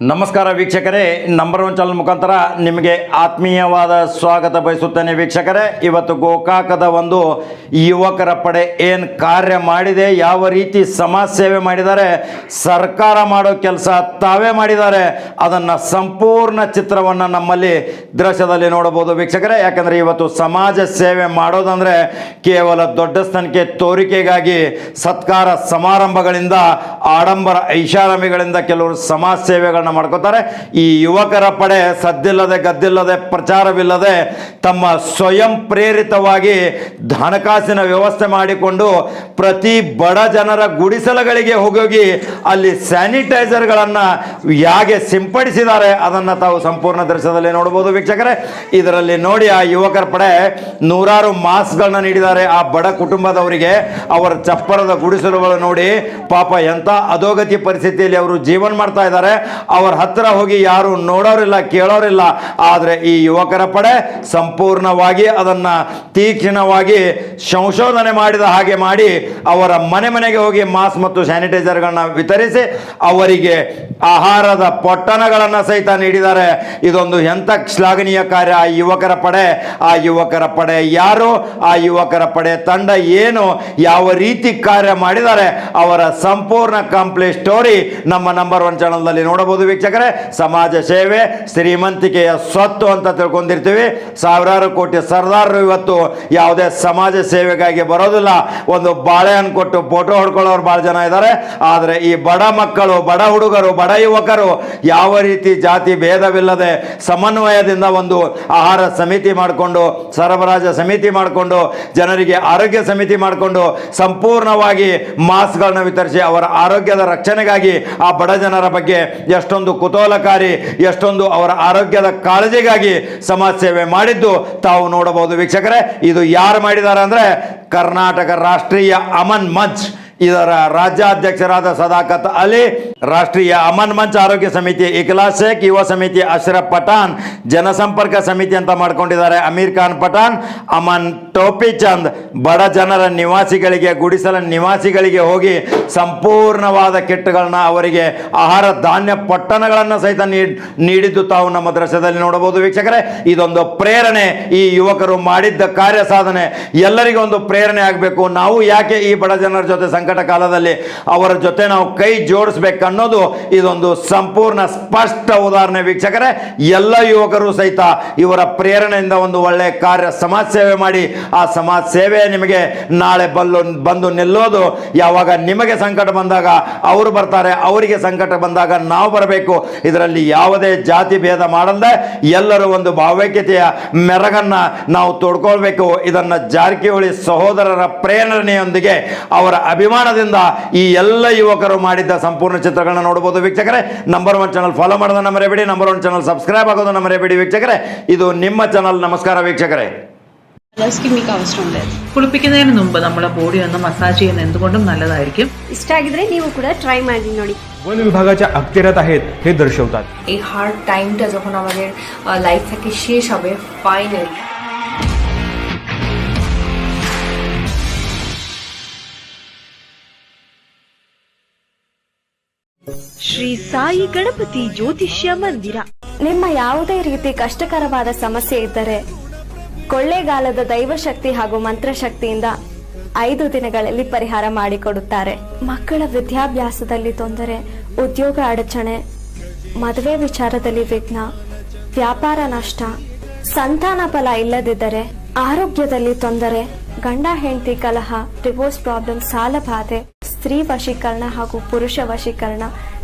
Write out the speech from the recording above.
ನಮಸ್ಕಾರ ವೀಕ್ಷಕರೇ number one channel ಮುಖಾಂತರ ನಿಮಗೆ ಆತ್ಮೀಯವಾದ ಸ್ವಾಗತ ಬಯಸುತ್ತೇನೆ ವೀಕ್ಷಕರೇ. ಇವತ್ತು ಗೋಕಾಕದ ಒಂದು ಯುವಕರ ಪಡೆ ಏನು ಕಾರ್ಯ ಮಾಡಿದೆ, ಯಾವ ರೀತಿ ಸಮಾಜ ಸೇವೆ ಮಾಡಿದ್ದಾರೆ, ಸರ್ಕಾರ ಮಾಡೋ ಕೆಲಸ ತಾವೇ ಮಾಡಿದ್ದಾರೆ, ಅದನ್ನು ಸಂಪೂರ್ಣ ಚಿತ್ರವನ್ನು ನಮ್ಮಲ್ಲಿ ದೃಶ್ಯದಲ್ಲಿ ನೋಡಬಹುದು ವೀಕ್ಷಕರೇ, ಯಾಕಂದರೆ ಇವತ್ತು ಸಮಾಜ ಸೇವೆ ಮಾಡೋದಂದರೆ ಕೇವಲ ದೊಡ್ಡ ಸ್ಥಾನಕ್ಕೆ ತೋರಿಕೆಗಾಗಿ ಸತ್ಕಾರ ಸಮಾರಂಭಗಳಿಂದ ಆಡಂಬರ ಐಷಾರಾಮಿಗಳಿಂದ ಕೆಲವರು ಸಮಾಜ ಸೇವೆಗಳನ್ನ ಮಾಡ್ಕೋತಾರೆ. ಈ ಯುವಕರ ಪಡೆ ಸದ್ದಿಲ್ಲದೆ ಗದ್ದಿಲ್ಲದೆ ಪ್ರಚಾರವಿಲ್ಲದೆ ತಮ್ಮ ಸ್ವಯಂ ಪ್ರೇರಿತವಾಗಿ ಹಣಕಾಸಿನ ವ್ಯವಸ್ಥೆ ಮಾಡಿಕೊಂಡು ಪ್ರತಿ ಬಡ ಜನರ ಗುಡಿಸಲಗಳಿಗೆ ಹೋಗಿ ಅಲ್ಲಿ ಸ್ಯಾನಿಟೈಸರ್ಗಳನ್ನು ಹೇಗೆ ಸಿಂಪಡಿಸಿದ್ದಾರೆ, ಅದನ್ನು ತಾವು ಸಂಪೂರ್ಣ ದೃಶ್ಯದಲ್ಲಿ ನೋಡಬಹುದು ವೀಕ್ಷಕರೇ, ಇದರಲ್ಲಿ ನೋಡಿ ಆ ಯುವಕರ ಪಡೆ ನೂರಾರು ಮಾಸ್ಕ್ಗಳನ್ನ ನೀಡಿದ್ದಾರೆ. ಆ ಬಡ ಕುಟುಂಬದವರಿಗೆ ಅವರ ಚಪ್ಪರದ ಗುಡಿಸಲುಗಳು ನೋಡಿ, ಪಾಪ ಎಂಥ ಅಧೋಗತಿ ಪರಿಸ್ಥಿತಿಯಲ್ಲಿ ಅವರು ಜೀವನ ಮಾಡ್ತಾ ಇದ್ದಾರೆ. ಅವರ ಹತ್ರ ಹೋಗಿ ಯಾರು ನೋಡೋರಿಲ್ಲ, ಕೇಳೋರಿಲ್ಲ. ಆದರೆ ಈ ಯುವಕರ ಪಡೆ ಸಂಪೂರ್ಣವಾಗಿ ಅದನ್ನು ತೀಕ್ಷ್ಣವಾಗಿ ಸಂಶೋಧನೆ ಮಾಡಿದ ಹಾಗೆ ಮಾಡಿ, ಅವರ ಮನೆ ಮನೆಗೆ ಹೋಗಿ ಮಾಸ್ಕ್ ಮತ್ತು ಸ್ಯಾನಿಟೈಸರ್ಗಳನ್ನ ವಿತರಿಸಿ, ಅವರಿಗೆ ಆಹಾರದ ಪೊಟ್ಟಣಗಳನ್ನು ಸಹಿತ ನೀಡಿದ್ದಾರೆ. ಇದೊಂದು ಎಂಥ ಕಾರ್ಯ. ಆ ಯುವಕರ ಪಡೆ, ಆ ಯುವಕರ ಪಡೆ ಯಾರು? ಆ ಯುವಕರ ಪಡೆ ತಂಡ ಏನು? ಯಾವ ರೀತಿ ಕಾರ್ಯ ಮಾಡಿದ್ದಾರೆ? ಅವರ ಸಂಪೂರ್ಣ ಕಂಪ್ಲೀಟ್ ಸ್ಟೋರಿ ನಮ್ಮ ನಂಬರ್ ಒನ್ ಚಾನಲ್ನಲ್ಲಿ ನೋಡಬಹುದು ವೀಕ್ಷಕರೇ. ಸಮಾಜ ಸೇವೆ, ಶ್ರೀಮಂತಿಕೆಯ ಸ್ವತ್ತು ಅಂತ ತಿಳ್ಕೊಂಡಿರ್ತೀವಿ. ಸಾವಿರಾರು ಕೋಟಿ ಸರ್ದಾರರು ಇವತ್ತು ಯಾವುದೇ ಸಮಾಜ ಸೇವೆಗಾಗಿ ಬರೋದಿಲ್ಲ. ಒಂದು ಬಾಳೆಹಣ್ಣು ಕೊಟ್ಟು ಫೋಟೋ ಹೊಡ್ಕೊಳ್ಳೋರು ಭಾಳ ಜನ ಇದ್ದಾರೆ. ಆದರೆ ಈ ಬಡ ಮಕ್ಕಳು, ಬಡ ಹುಡುಗರು, ಬಡ ಯುವಕರು ಯಾವ ರೀತಿ ಜಾತಿ ಭೇದವಿಲ್ಲದೆ ಸಮನ್ವಯದಿಂದ ಒಂದು ಆಹಾರ ಸಮಿತಿ ಮಾಡಿಕೊಂಡು, ಸರಬರಾಜು ಸಮಿತಿ ಮಾಡಿಕೊಂಡು, ಜನರಿಗೆ ಆರೋಗ್ಯ ಸಮಿತಿ ಮಾಡಿಕೊಂಡು, ಸಂಪೂರ್ಣವಾಗಿ ಮಾಸ್ಕ್ಗಳನ್ನ ವಿತರಿಸಿ ಅವರ ಆರೋಗ್ಯದ ರಕ್ಷಣೆಗಾಗಿ ಆ ಬಡ ಜನರ ಬಗ್ಗೆ ಎಷ್ಟೊಂದು ಕುತೂಹಲಕಾರಿ, ಎಷ್ಟೊಂದು ಅವರ ಆರೋಗ್ಯದ ಕಾಳಜಿಗಾಗಿ ಸಮಾಜ ಸೇವೆ ಮಾಡಿದ್ದು ತಾವು ನೋಡಬಹುದು. ವೀಕ್ಷಕರೇ, ಇದು ಯಾರು ಮಾಡಿದ್ದಾರೆ ಅಂದರೆ ಕರ್ನಾಟಕ ರಾಷ್ಟ್ರೀಯ ಅಮನ್ ಮಂಚ್. ಇದರ ರಾಜ್ಯಾಧ್ಯಕ್ಷರಾದ ಸದಾಕತ್ ಅಲಿ, ರಾಷ್ಟ್ರೀಯ ಅಮನ್ ಮಂಚ್ ಆರೋಗ್ಯ ಸಮಿತಿ ಇಖಲಾ ಶೇಖ್, ಯುವ ಸಮಿತಿ ಅಶ್ರಫ್ ಪಠಾನ್ ಜನಸಂಪರ್ಕ ಸಮಿತಿ ಅಂತ ಮಾಡ್ಕೊಂಡಿದ್ದಾರೆ ಅಮೀರ್ ಖಾನ್ ಪಠಾನ್ ಅಮನ್ ಟೋಪಿ ಚಂದ್, ಬಡ ಜನರ ನಿವಾಸಿಗಳಿಗೆ, ಗುಡಿಸಲ ನಿವಾಸಿಗಳಿಗೆ ಹೋಗಿ ಸಂಪೂರ್ಣವಾದ ಕಿಟ್ಗಳನ್ನ ಅವರಿಗೆ ಆಹಾರ ಧಾನ್ಯ ಪಟ್ಟಣಗಳನ್ನು ಸಹಿತ ನೀಡ್- ನೀಡಿದ್ದು ತಾವು ನಮ್ಮ ದೃಶ್ಯದಲ್ಲಿ ನೋಡಬಹುದು ವೀಕ್ಷಕರೇ. ಇದೊಂದು ಪ್ರೇರಣೆ ಈ ಯುವಕರು ಮಾಡಿದ್ದ ಕಾರ್ಯ ಸಾಧನೆ. ಎಲ್ಲರಿಗೂ ಒಂದು ಪ್ರೇರಣೆ ಆಗಬೇಕು. ನಾವು ಯಾಕೆ ಈ ಬಡ ಜನರ ಜೊತೆ ಸಂಕಟ ಕಾಲದಲ್ಲಿ ಅವರ ಜೊತೆ ನಾವು ಕೈ ಜೋಡಿಸ್ಬೇಕನ್ನೋದು ಇದೊಂದು ಸಂಪೂರ್ಣ ಸ್ಪಷ್ಟ ಉದಾಹರಣೆ ವೀಕ್ಷಕರೇ. ಎಲ್ಲ ಯುವಕರು ಸಹಿತ ಇವರ ಪ್ರೇರಣೆಯಿಂದ ಒಂದು ಒಳ್ಳೆಯ ಕಾರ್ಯ ಸಮಾಜ ಸೇವೆ ಮಾಡಿ. ಆ ಸಮಾಜ ಸೇವೆ ನಿಮಗೆ ನಾಳೆ ಬಲ್ಲು ಬಂದು ನಿಲ್ಲೋದು. ಯಾವಾಗ ನಿಮಗೆ ಸಂಕಟ ಬಂದಾಗ ಅವರು ಬರ್ತಾರೆ, ಅವರಿಗೆ ಸಂಕಟ ಬಂದಾಗ ನಾವು ಬರಬೇಕು. ಇದರಲ್ಲಿ ಯಾವುದೇ ಜಾತಿ ಭೇದ ಮಾಡದೆ ಎಲ್ಲರೂ ಒಂದು ಭಾವೈಕ್ಯತೆಯ ಮೆರಗನ್ನ ನಾವು ತೊಡ್ಕೊಳ್ಬೇಕು. ಇದನ್ನ ಜಾರಕಿಹೊಳಿ ಸಹೋದರರ ಪ್ರೇರಣೆಯೊಂದಿಗೆ ಅವರ ಪ್ರಮಾಣದಿಂದ ಈ ಎಲ್ಲ ಯುವಕರು ಮಾಡಿದ್ದ ಸಂಪೂರ್ಣ ಚಿತ್ರಗಳನ್ನ ನೋಡಬಹುದು ವೀಕ್ಷಕರೇ. ನಂಬರ್ ಒನ್ ಚಾನಲ್ ಫಾಲೋ ಮಾಡೋದನ್ನ ಮರೆಯಬೇಡಿ. ನಂಬರ್ ಒನ್ ಚಾನಲ್ ಸಬ್ಸ್ಕ್ರೈಬ್ ಆಗೋದನ್ನ ಮರೆಯಬೇಡಿ ವೀಕ್ಷಕರೇ. ಇದು ನಿಮ್ಮ ಚಾನಲ್ ನಮಸ್ಕಾರ ವೀಕ್ಷಕರೇ. കിഡ്നിക്ക് ആവശ്യമുണ്ട് ನಮ್ಮ മുമ്പ് നമ്മുടെ ബോഡി ഒന്ന് മസാജ് ചെയ്യുന്ന എന്തുകൊണ്ടും നല്ലതായിരിക്കും. ನೀವು ಕೂಡ ಟ್ರೈ ಮಾಡಿ ನೋಡಿ. वन विभागाच्या अखत्यारात आहेत हे दर्शवतात. এই হার্ড টাইমটা যখন আমাদের লাইফ থেকে শেষ হবে ফাইনালি ಶ್ರೀ ಸಾಯಿ ಗಣಪತಿ ಜ್ಯೋತಿಷ್ಯ ಮಂದಿರ. ನಿಮ್ಮ ಯಾವುದೇ ರೀತಿ ಕಷ್ಟಕರವಾದ ಸಮಸ್ಯೆ ಇದ್ದರೆ, ಕೊಳ್ಳೇಗಾಲದ ದೈವಶಕ್ತಿ ಹಾಗೂ ಮಂತ್ರಶಕ್ತಿಯಿಂದ ಐದು ದಿನಗಳಲ್ಲಿ ಪರಿಹಾರ ಮಾಡಿಕೊಡುತ್ತಾರೆ. ಮಕ್ಕಳ ವಿದ್ಯಾಭ್ಯಾಸದಲ್ಲಿ ತೊಂದರೆ, ಉದ್ಯೋಗ ಅಡಚಣೆ, ಮದುವೆ ವಿಚಾರದಲ್ಲಿ ವಿಘ್ನ, ವ್ಯಾಪಾರ ನಷ್ಟ, ಸಂತಾನ ಫಲ ಇಲ್ಲದಿದ್ದರೆ, ಆರೋಗ್ಯದಲ್ಲಿ ತೊಂದರೆ, ಗಂಡ ಹೆಂಡತಿ ಕಲಹ ಡಿವೋರ್ಸ್ ಪ್ರಾಬ್ಲಮ್ ಸಾಲ ಬಾಧೆ, ಸ್ತ್ರೀ ವಶೀಕರಣ ಹಾಗೂ ಪುರುಷ ವಶೀಕರಣ